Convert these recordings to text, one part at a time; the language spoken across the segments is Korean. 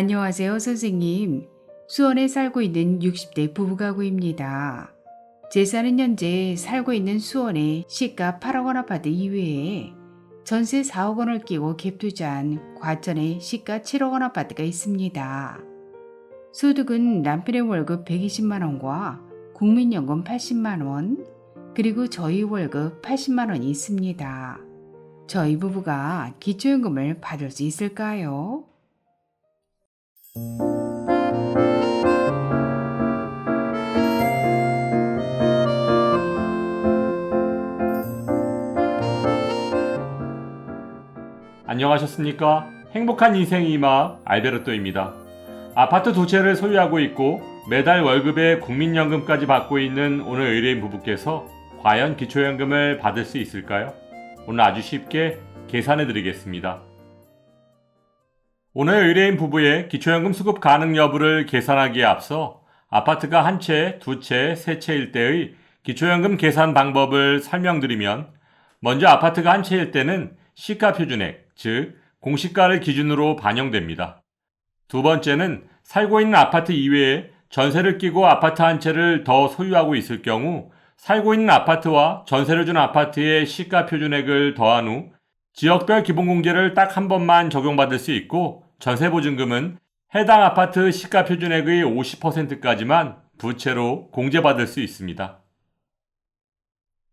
안녕하세요, 선생님. 수원에 살고 있는 60대 부부가구입니다. 재산은 현재 살고 있는 수원의 시가 8억 원 아파트 이외에 전세 4억 원을 끼고 갭 투자한 과천의 시가 7억 원 아파트가 있습니다. 소득은 남편의 월급 120만 원과 국민연금 80만 원, 그리고 저희 월급 80만 원이 있습니다. 저희 부부가 기초연금을 받을 수 있을까요? 안녕하셨습니까? 행복한 인생의 이마 알베르토입니다. 아파트 두 채를 소유하고 있고 매달 월급에 국민연금까지 받고 있는 오늘 의뢰인 부부께서 과연 기초연금을 받을 수 있을까요? 오늘 아주 쉽게 계산해 드리겠습니다. 오늘 의뢰인 부부의 기초연금 수급 가능 여부를 계산하기에 앞서 아파트가 한 채, 두 채, 세 채일 때의 기초연금 계산 방법을 설명드리면 먼저 아파트가 한 채일 때는 시가 표준액, 즉 공시가를 기준으로 반영됩니다. 두 번째는 살고 있는 아파트 이외에 전세를 끼고 아파트 한 채를 더 소유하고 있을 경우 살고 있는 아파트와 전세를 준 아파트의 시가 표준액을 더한 후 지역별 기본공제를 딱 한 번만 적용받을 수 있고 전세보증금은 해당 아파트 시가 표준액의 50%까지만 부채로 공제받을 수 있습니다.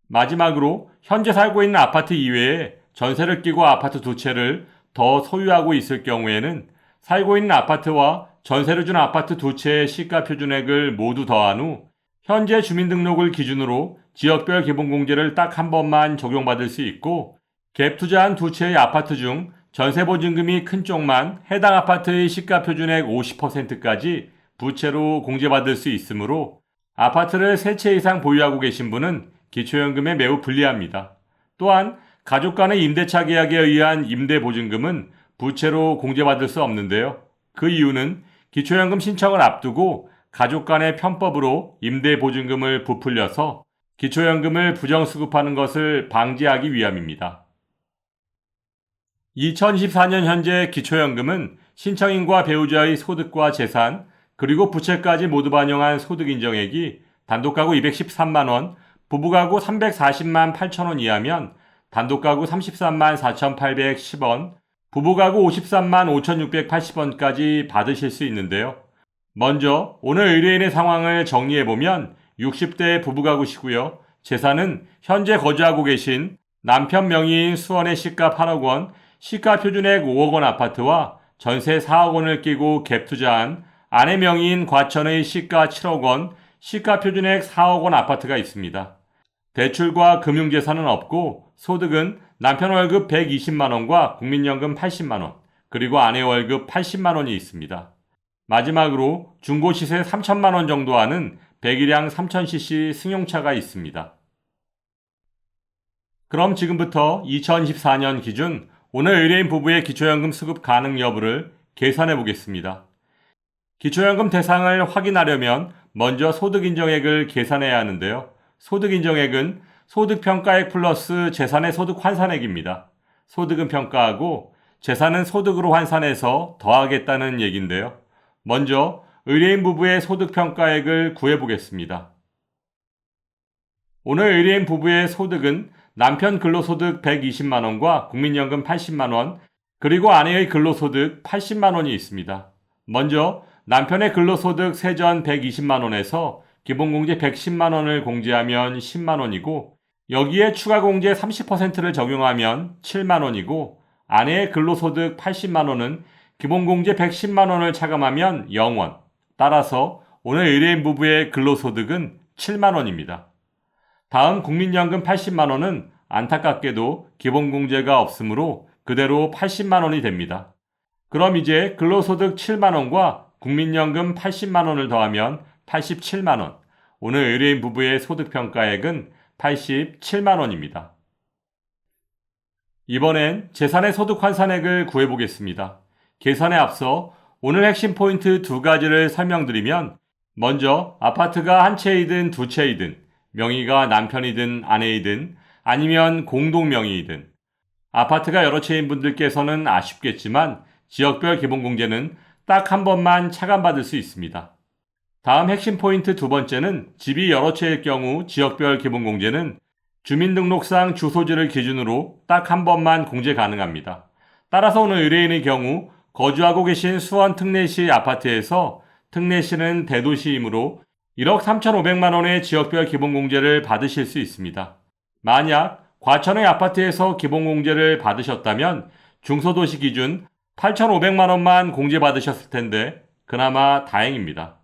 마지막으로 현재 살고 있는 아파트 이외에 전세를 끼고 아파트 두 채를 더 소유하고 있을 경우에는 살고 있는 아파트와 전세를 준 아파트 두 채의 시가 표준액을 모두 더한 후 현재 주민등록을 기준으로 지역별 기본공제를 딱 한 번만 적용받을 수 있고 갭 투자한 두 채의 아파트 중 전세 보증금이 큰 쪽만 해당 아파트의 시가 표준액 50%까지 부채로 공제받을 수 있으므로 아파트를 세 채 이상 보유하고 계신 분은 기초연금에 매우 불리합니다. 또한 가족 간의 임대차 계약에 의한 임대 보증금은 부채로 공제받을 수 없는데요. 그 이유는 기초연금 신청을 앞두고 가족 간의 편법으로 임대 보증금을 부풀려서 기초연금을 부정수급하는 것을 방지하기 위함입니다. 2024년 현재 기초연금은 신청인과 배우자의 소득과 재산, 그리고 부채까지 모두 반영한 소득 인정액이 단독가구 213만원, 부부가구 340만 8천원 이하면 단독가구 33만 4,810원, 부부가구 53만 5,680원까지 받으실 수 있는데요. 먼저 오늘 의뢰인의 상황을 정리해보면 60대 부부가구시고요. 재산은 현재 거주하고 계신 남편 명의인 수원의 시가 8억 원, 시가 표준액 5억 원 아파트와 전세 4억 원을 끼고 갭 투자한 아내 명의인 과천의 시가 7억 원, 시가 표준액 4억 원 아파트가 있습니다. 대출과 금융재산은 없고 소득은 남편 월급 120만 원과 국민연금 80만 원, 그리고 아내 월급 80만 원이 있습니다. 마지막으로 중고 시세 3천만 원 정도 하는 배기량 3000cc 승용차가 있습니다. 그럼 지금부터 2024년 기준 오늘 의뢰인 부부의 기초연금 수급 가능 여부를 계산해 보겠습니다. 기초연금 대상을 확인하려면 먼저 소득인정액을 계산해야 하는데요. 소득인정액은 소득평가액 플러스 재산의 소득 환산액입니다. 소득은 평가하고 재산은 소득으로 환산해서 더하겠다는 얘기인데요. 먼저 의뢰인 부부의 소득평가액을 구해보겠습니다. 오늘 의뢰인 부부의 소득은 남편 근로소득 120만원과 국민연금 80만원, 그리고 아내의 근로소득 80만원이 있습니다. 먼저 남편의 근로소득 세전 120만원에서 기본공제 110만원을 공제하면 10만원이고, 여기에 추가공제 30%를 적용하면 7만원이고, 아내의 근로소득 80만원은 기본공제 110만원을 차감하면 0원. 따라서 오늘 의뢰인 부부의 근로소득은 7만원입니다. 다음 국민연금 80만원은 안타깝게도 기본 공제가 없으므로 그대로 80만 원이 됩니다. 그럼 이제 근로소득 7만 원과 국민연금 80만 원을 더하면 87만 원. 오늘 의뢰인 부부의 소득 평가액은 87만 원입니다. 이번엔 재산의 소득 환산액을 구해 보겠습니다. 계산에 앞서 오늘 핵심 포인트 두 가지를 설명드리면 먼저 아파트가 한 채이든 두 채이든 명의가 남편이든 아내이든 아니면 공동 명의이든 아파트가 여러 채인 분들께서는 아쉽겠지만 지역별 기본공제는 딱 한 번만 차감받을 수 있습니다. 다음 핵심 포인트 두 번째는 집이 여러 채일 경우 지역별 기본공제는 주민등록상 주소지를 기준으로 딱 한 번만 공제 가능합니다. 따라서 오늘 의뢰인의 경우 거주하고 계신 수원 특례시 아파트에서 특례시는 대도시이므로 1억 3,500만 원의 지역별 기본공제를 받으실 수 있습니다. 만약 과천의 아파트에서 기본공제를 받으셨다면 중소도시 기준 8,500만 원만 공제받으셨을 텐데 그나마 다행입니다.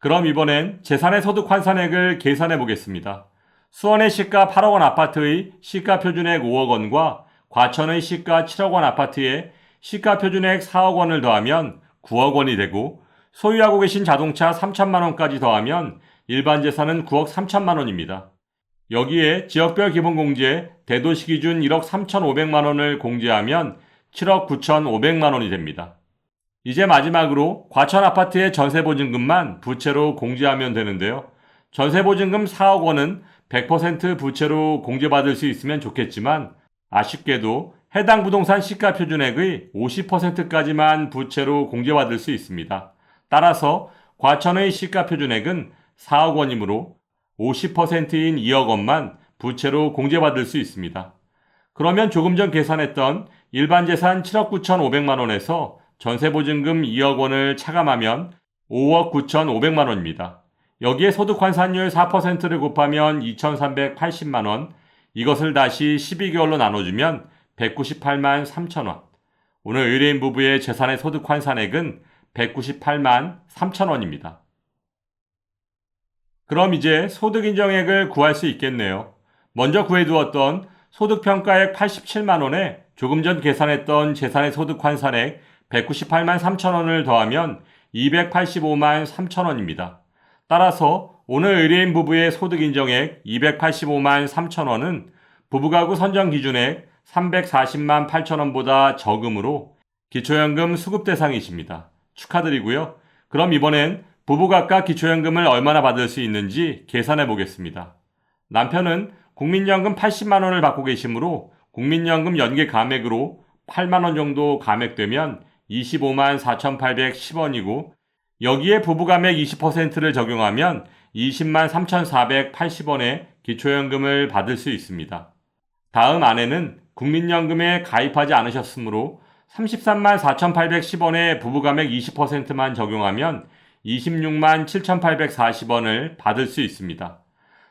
그럼 이번엔 재산의 소득 환산액을 계산해 보겠습니다. 수원의 시가 8억 원 아파트의 시가 표준액 5억 원과 과천의 시가 7억 원 아파트의 시가 표준액 4억 원을 더하면 9억 원이 되고 소유하고 계신 자동차 3천만 원까지 더하면 일반 재산은 9억 3천만 원입니다. 여기에 지역별 기본공제 대도시 기준 1억 3,500만 원을 공제하면 7억 9,500만 원이 됩니다. 이제 마지막으로 과천 아파트의 전세보증금만 부채로 공제하면 되는데요. 전세보증금 4억 원은 100% 부채로 공제받을 수 있으면 좋겠지만 아쉽게도 해당 부동산 시가 표준액의 50%까지만 부채로 공제받을 수 있습니다. 따라서 과천의 시가 표준액은 4억 원이므로 50%인 2억 원만 부채로 공제받을 수 있습니다. 그러면 조금 전 계산했던 일반 재산 7억 9,500만 원에서 전세보증금 2억 원을 차감하면 5억 9,500만 원입니다. 여기에 소득 환산율 4%를 곱하면 2,380만 원, 이것을 다시 12개월로 나눠주면 198만 3천 원. 오늘 의뢰인 부부의 재산의 소득 환산액은 198만 3천 원입니다. 그럼 이제 소득 인정액을 구할 수 있겠네요. 먼저 구해두었던 소득평가액 87만 원에 조금 전 계산했던 재산의 소득 환산액 198만 3천 원을 더하면 285만 3천 원입니다. 따라서 오늘 의뢰인 부부의 소득 인정액 285만 3천 원은 부부가구 선정 기준액 340만 8천 원보다 적음으로 기초연금 수급 대상이십니다. 축하드리고요. 그럼 이번엔 부부 각각 기초연금을 얼마나 받을 수 있는지 계산해 보겠습니다. 남편은 국민연금 80만 원을 받고 계시므로 국민연금 연계 감액으로 8만 원 정도 감액되면 25만 4,810원이고 여기에 부부 감액 20%를 적용하면 20만 3,480원의 기초연금을 받을 수 있습니다. 다음 아내는 국민연금에 가입하지 않으셨으므로 33만 4,810원의 부부감액 20%만 적용하면 26만 7,840원을 받을 수 있습니다.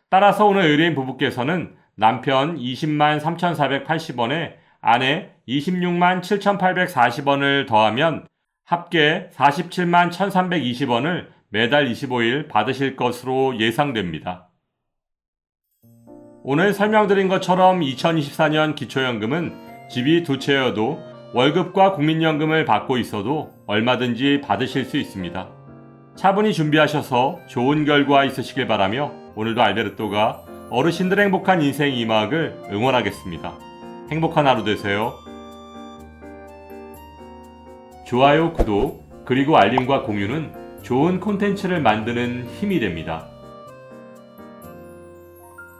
따라서 오늘 의뢰인 부부께서는 남편 20만 3,480원에 아내 26만 7,840원을 더하면 합계 47만 1,320원을 매달 25일 받으실 것으로 예상됩니다. 오늘 설명드린 것처럼 2024년 기초연금은 집이 두 채여도 월급과 국민연금을 받고 있어도 얼마든지 받으실 수 있습니다. 차분히 준비하셔서 좋은 결과 있으시길 바라며 오늘도 알베르토가 어르신들의 행복한 인생 이막을 응원하겠습니다. 행복한 하루 되세요. 좋아요, 구독, 그리고 알림과 공유는 좋은 콘텐츠를 만드는 힘이 됩니다.